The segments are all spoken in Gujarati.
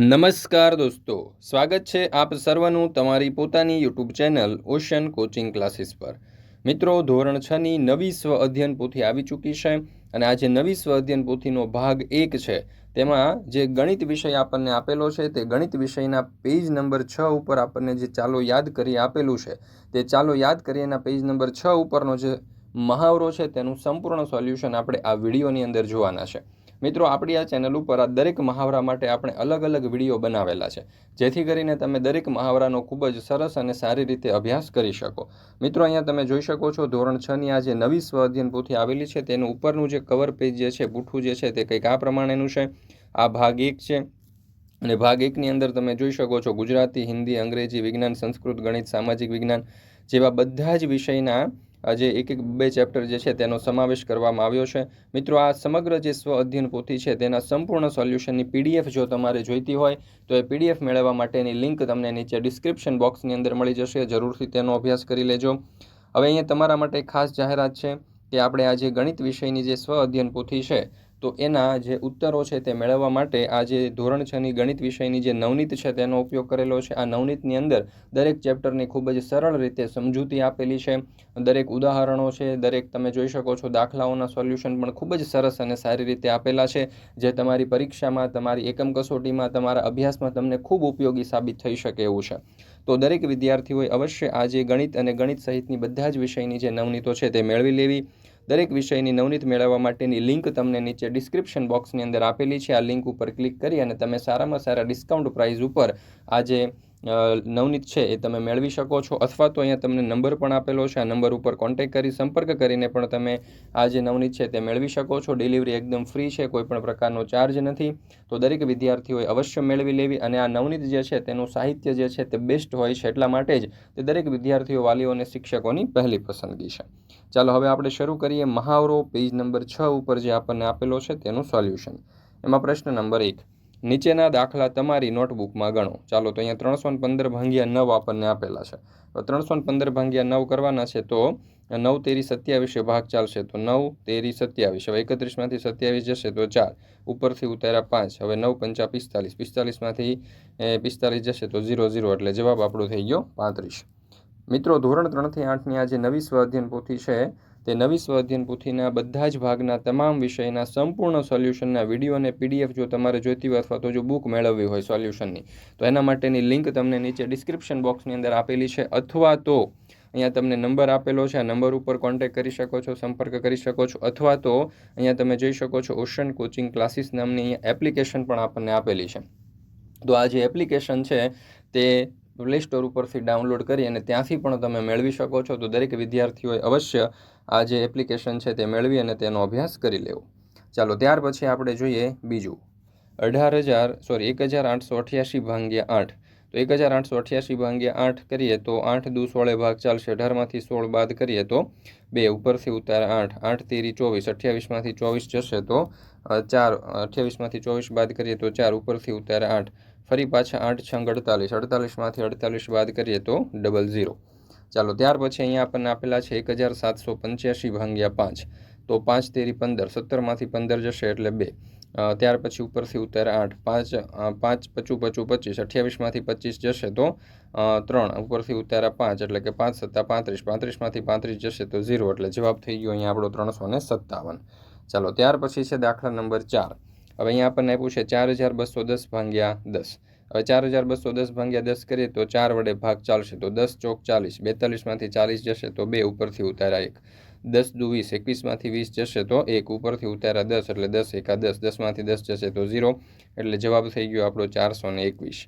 નમસ્કાર દોસ્તો, સ્વાગત છે આપ સર્વનું તમારી પોતાની YouTube channel ocean coaching classes પર. મિત્રો, ધોરણ છની નવી સ્વ અધ્યયન પોથી આવી ચૂકી છે અને આજે નવી સ્વ અધ્યયન પોથીનો ભાગ એક છે. તેમાં જે ગણિત વિષય આપણને આપેલો છે તે ગણિત વિષયના પેજ નંબર છ ઉપર આપણને જે ચાલો યાદ કરી આપેલું છે, તે ચાલો યાદ કરીએના પેજ નંબર છ ઉપરનો જે મહાવરો છે તેનું સંપૂર્ણ સોલ્યુશન આપણે આ વિડીયોની અંદર જોવાના છે. મિત્રો, આપણી આ ચેનલ ઉપર આ દરેક મહાવરા માટે આપણે અલગ અલગ વીડિયો બનાવેલા છે. જેથી કરીને તમે દરેક મહાવરાનો ખૂબ જ સરસ અને સારી રીતે અભ્યાસ કરી શકો. મિત્રો, અહીંયા તમે જોઈ શકો છો, ધોરણ છની આ જે નવી સ્વ અધ્યયન પોથી આવેલી છે, તેનું ઉપરનું જે કવર પેજ જે છે, બુઠ્ઠું જે છે, તે કંઈક આ પ્રમાણેનું છે. આ ભાગ એક છે. અને ભાગ એકની અંદર તમે જોઈ શકો છો ગુજરાતી, હિન્દી, અંગ્રેજી, વિજ્ઞાન, સંસ્કૃત, ગણિત, સામાજિક વિજ્ઞાન જેવા બધા જ વિષયના જે એક એક બે ચેપ્ટર જે છે તેનો સમાવેશ કરવામાં આવ્યો છે. મિત્રો, આ સમગ્ર જે સ્વ અધ્યયન પોથી છે તેના સંપૂર્ણ સોલ્યુશનની પીડીએફ જો તમારે જોઈતી હોય, તો એ પીડીએફ મેળવવા માટેની લિંક તમને નીચે ડિસ્ક્રિપ્શન બોક્સની અંદર મળી જશે. જરૂરથી તેનો અભ્યાસ કરી લેજો. હવે અહીંયા તમારા માટે ખાસ જાહેરાત છે કે આપણે આજે ગણિત વિષયની જે સ્વ અધ્યયન પોથી છે તો એના જે ઉત્તરો છે તે મેળવવા માટે આ જે ધોરણ છની ગણિત વિષયની જે નવનીત છે તેનો ઉપયોગ કરેલો છે. આ નવનીતની અંદર દરેક ચેપ્ટરની ખૂબ જ સરળ રીતે સમજૂતી આપેલી છે. દરેક ઉદાહરણો છે, દરેક તમે જોઈ શકો છો દાખલાઓના સોલ્યુશન પણ ખૂબ જ સરસ અને સારી રીતે આપેલા છે, જે તમારી પરીક્ષામાં, તમારી એકમ કસોટીમાં, તમારા અભ્યાસમાં તમને ખૂબ ઉપયોગી સાબિત થઈ શકે એવું છે. તો દરેક વિદ્યાર્થીઓએ અવશ્ય આ જે ગણિત અને ગણિત સહિતની બધા જ વિષયની જે નવનીતો છે તે મેળવી લેવી. દરેક વિષયની નવનીત મેળવવા માટેની લિંક તમને નીચે ડિસ્ક્રિપ્શન બોક્સની અંદર આપેલી છે. આ લિંક ઉપર ક્લિક કરી અને તમે સારામાં સારા ડિસ્કાઉન્ટ પ્રાઇઝ ઉપર આજે નવનીત છે એ તમે મેળવી શકો છો. અથવા તો અહીંયા તમને નંબર પણ આપેલો છે. આ નંબર ઉપર કોન્ટેક્ટ કરી, સંપર્ક કરીને પણ તમે આ જે નવનીત છે તે મેળવી શકો છો. ડિલિવરી એકદમ ફ્રી છે, કોઈ પણ પ્રકારનો ચાર્જ નથી. તો દરેક વિદ્યાર્થીઓએ અવશ્ય મેળવી લેવી અને આ નવનીત જે છે તેનું સાહિત્ય જે છે તે બેસ્ટ હોય છે એટલા માટે જ તે દરેક વિદ્યાર્થીઓ, વાલીઓ અને શિક્ષકોની પહેલી પસંદગી છે. ચાલો હવે આપણે શરૂ કરીએ મહાવરો. પેજ નંબર છ ઉપર જે આપણને આપેલો છે તેનું સોલ્યુશન એમાં પ્રશ્ન નંબર એક. નીચેના દાખલા તમારી નોટબુકમાં ગણો. ચાલો તો અહીંયા ત્રણસો પંદર ભાંગ્યા નવ આપણને આપેલા છે. તો ત્રણસો પંદર ભાંગ્યા નવ કરવાના છે તો નવ તેરી સત્યાવીસે ભાગ ચાલશે. તો નવ તેરી સત્યાવીસ. હવે એકત્રીસમાંથી સત્યાવીસ જશે તો ચાર. ઉપરથી ઉતાર્યા પાંચ. હવે નવ પંચા પિસ્તાલીસ. પિસ્તાલીસમાંથી પિસ્તાલીસ જશે તો ઝીરો ઝીરો. એટલે જવાબ આપણો થઈ ગયો પાંત્રીસ. મિત્રો ધોરણ ત્રણથી આઠની આ જે નવી સ્વાધ્યન પોથી છે. તે નવી સ્વાધ્યન પોથીના બધા જ ભાગના તમામ વિષયના સંપૂર્ણ સોલ્યુશનના વીડિયો અને પીડીએફ જો તમારે જોઈતી હોય અથવા તો જો બુક મેળવવી હોય સોલ્યુશનની, તો એના માટેની લિંક તમને નીચે ડિસ્ક્રિપ્શન બોક્સની અંદર આપેલી છે. અથવા તો અહીંયા તમને નંબર આપેલો છે. આ નંબર ઉપર કોન્ટેક્ટ કરી શકો છો, સંપર્ક કરી શકો છો, અથવા તો અહીંયા તમે જોઈ શકો છો ઓશન કોચિંગ ક્લાસીસ નામની અહીંયા એપ્લિકેશન પણ આપણને આપેલી છે. તો આ જે એપ્લિકેશન છે તે પ્લે સ્ટોર ઉપરથી ડાઉનલોડ કરી અને ત્યાંથી પણ તમે મેળવી શકો છો. તો દરેક વિદ્યાર્થીઓએ અવશ્ય આ જે એપ્લિકેશન છે તે મેળવી અને તેનો અભ્યાસ કરી લેવો. ચાલો, ત્યાર પછી આપણે જોઈએ બીજું. અઢાર હજાર સોરી એક હજાર આઠસો અઠ્યાસી ભાંગ્યા આઠ. તો એક હજાર આઠસો અઠ્યાસી ભાંગ્યા આઠ કરીએ તો આઠ દુ સોળે ભાગ ચાલશે. અઢારમાંથી સોળ બાદ કરીએ તો બે, ઉપરથી ઉતાર આઠ. આઠ તેરી ચોવીસ અઠ્યાવીસમાંથી ચોવીસ જશે તો ચાર અઠ્યાવીસમાંથી ચોવીસ બાદ કરીએ તો ચાર, ઉપરથી ઉતાર આઠ. ફરી પાછા આઠ છંગ અડતાલીસ. અડતાલીસમાંથી અડતાલીસ બાદ કરીએ તો ડબલ ઝીરો. ચાલો, ત્યાર પછી અહીંયા આપણને આપેલા છે એક હજાર સાતસો પંચ્યાસી ભાંગ્યા પાંચ. તો પાંચ તેરી પંદર. સત્તરમાંથી પંદર જશે એટલે બે. ત્યાર પછી ઉપરથી ઉતાર આઠ. પાંચ પાંચ પચું પચું પચીસ. અઠ્યાવીસમાંથી પચીસ જશે તો ત્રણ. ઉપરથી ઉતારા પાંચ એટલે કે પાંચ સત્તા પાંત્રીસ. પાંત્રીસમાંથી પાંત્રીસ જશે તો ઝીરો. એટલે જવાબ થઈ ગયો અહીંયા આપણો ત્રણસો ને સત્તાવન. ચાલો, ત્યાર પછી છે દાખલા નંબર ચાર. હવે અહીંયા આપણને આપ્યું છે ચાર હજાર બસો દસ ભાંગ્યા દસ. હવે ચાર હજાર બસો દસ ભાંગ્યા દસ કરીએ તો ચાર વડે ભાગ ચાલશે. તો દસ ચોક ચાલીસ. બેતાલીસમાંથી ચાલીસ જશે તો બે ઉપરથી ઉતાર્યા એક. દસ દુ વીસ એકવીસમાંથી વીસ જશે તો એક. ઉપરથી ઉતાર્યા દસ એટલે દસ એકા દસ. દસમાંથી દસ જશે તો ઝીરો. એટલે જવાબ થઈ ગયો આપણો ચારસો ને એકવીસ.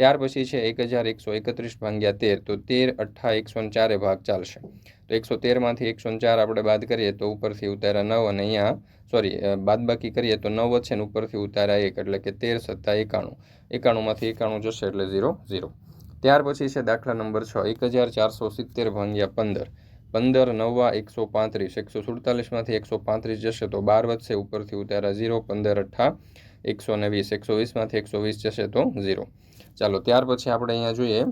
ત્યાર પછી છે એક હજાર એકસો એકત્રીસ ભાંગ્યા તેર, તો તેર અઠ્ઠા એકસો ચારે ભાગ ચાલશે. તો એકસો તેરમાંથી એકસો ચાર આપણે બાદ કરીએ તો ઉપરથી ઉતારા નવ અને અહીંયા સોરી બાદબાકી કરીએ તો નવ છે ને ઉપરથી ઉતાર્યા એક, એટલે કે તેર સત્તા એકાણું. એકાણુંમાંથી એકાણું જશે એટલે ઝીરો ઝીરો. ત્યાર પછી છે દાખલા નંબર છ, એક હજાર ચારસો સિત્તેર ભાંગ્યા પંદર. પંદર નવા એકસો પાંત્રીસ, એકસો સુડતાલીસમાંથી એકસો પાંત્રીસ જશે તો બાર વધશે ઉપરથી ઉતારા ઝીરો, પંદર અઠ્ઠા. એકસો ને વીસ, એકસો વીસમાંથી એકસો વીસ જશે તો ઝીરો. ચાલો, ત્યાર પછી આપણે અહીંયા જોઈએ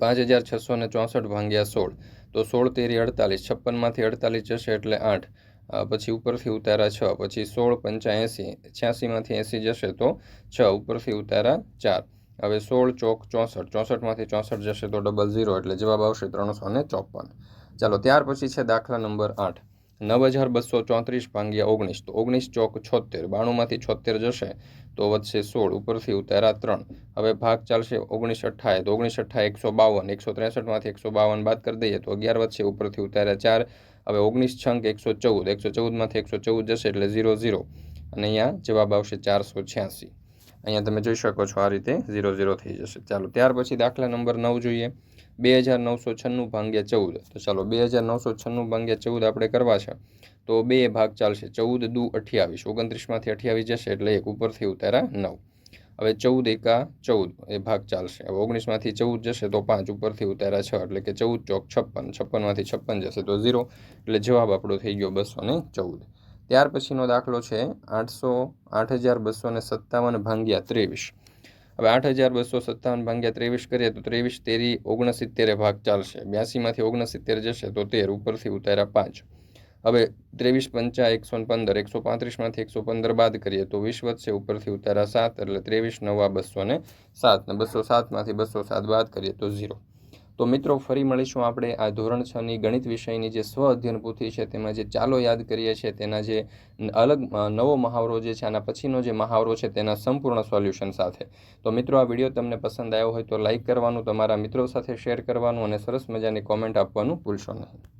પાંચ હજાર છસો ને ચોસઠ ભાંગ્યા સોળ. તો સોળ તેરી અડતાલીસ છપ્પનમાંથી અડતાલીસ જશે એટલે આઠ. પછી ઉપરથી ઉતારા છ, પછી સોળ પંચા એંસી છ્યાસીમાંથી એંસી જશે તો છ, ઉપરથી ઉતારા ચાર. હવે સોળ ચોક ચોસઠ ચોસઠમાંથી ચોસઠ જશે તો ડબલ ઝીરો એટલે જવાબ આવશે ત્રણસો ને ચોપન. ચાલો, ત્યાર પછી છે દાખલા નંબર આઠ. નવ હજાર બસો ચોત્રીસ ભાંગ્યા ઓગણીસ તો ઓગણીસ ચોક છોતેર, બાણુંમાંથી છોતેર જશે તો વધશે સોળ, ઉપરથી ઉતારા ત્રણ. હવે ભાગ ચાલશે ઓગણીસ અઠ્ઠાએ તો ઓગણીસ અઠ્ઠા એકસો બાવન, એકસો ત્રેસઠમાંથી એકસો બાવન બાદ કરી દઈએ તો અગિયાર વધશે, ઉપરથી ઉતાર્યા ચાર. હવે ઓગણીસ છંક એકસો ચૌદ, એકસો ચૌદમાંથી એકસો ચૌદ જશે એટલે ઝીરો ઝીરો. અને અહીંયા જવાબ આવશે ચારસો છ્યાસી. અહીંયા તમે જોઈ શકો છો આ રીતે ઝીરો ઝીરો થઈ જશે. ચાલો, ત્યાર પછી દાખલા નંબર નવ જોઈએ. બે હજાર નવસો છન્નું ભાંગ્યા ચૌદ. તો ચાલો, બે હજાર નવસો છન્નું ભાંગ્યા ચૌદ આપણે કરવા છે. તો બે ભાગ ચાલશે. ચૌદ દુ અઠ્યાવીસ. ઓગણત્રીસમાંથી અઠ્યાવીસ જશે એટલે એક ઉપરથી ઉતાર્યા નવ. હવે ચૌદ એકા ચૌદ એ ભાગ ચાલશે. હવે ઓગણીસમાંથી ચૌદ જશે તો પાંચ ઉપરથી ઉતાર્યા છ. એટલે કે ચૌદ ચોક છપ્પન. છપ્પનમાંથી છપ્પન જશે તો ઝીરો. એટલે જવાબ આપણો થઈ ગયો બસો ને ચૌદ. ત્યાર પછીનો દાખલો છે આઠસો આઠ હજાર બસો ને સત્તાવન ભાંગ્યા ત્રેવીસ. હવે આઠ હજાર બસો સત્તાવન ભાંગ્યા ત્રેવીસ કરીએ તો ત્રેવીસ તેરી ઓગણસિત્તેરે ભાગ ચાલશે. બ્યાસીમાંથી ઓગણસિત્તેર જશે તો તેર, ઉપરથી ઉતાર્યા પાંચ. હવે ત્રેવીસ પંચા એકસો પંદર, એકસો પાંત્રીસમાંથી એકસો પંદર બાદ કરીએ તો વીસ વધશે, ઉપરથી ઉતાર્યા સાત, એટલે ત્રેવીસ નવા બસો ને સાત. ને બસો સાતમાંથી બસો સાત બાદ કરીએ તો ઝીરો. તો મિત્રો, ફરી મળીશું આપણે આ ધોરણ છની ગણિત વિષયની જે સ્વ અધ્યયન પોથી છે, તેમાં જે ચાલો યાદ કરીએ છીએ, તેના જે અલગ નવો મહાવરો જે છે, આના પછીનો જે મહાવરો છે, તેના સંપૂર્ણ સોલ્યુશન સાથે. તો મિત્રો, આ વીડિયો તમને પસંદ આવ્યો હોય તો લાઇક કરવાનું, તમારા મિત્રો સાથે શેર કરવાનું અને સરસ મજાની કોમેન્ટ આપવાનું ભૂલશો નહીં.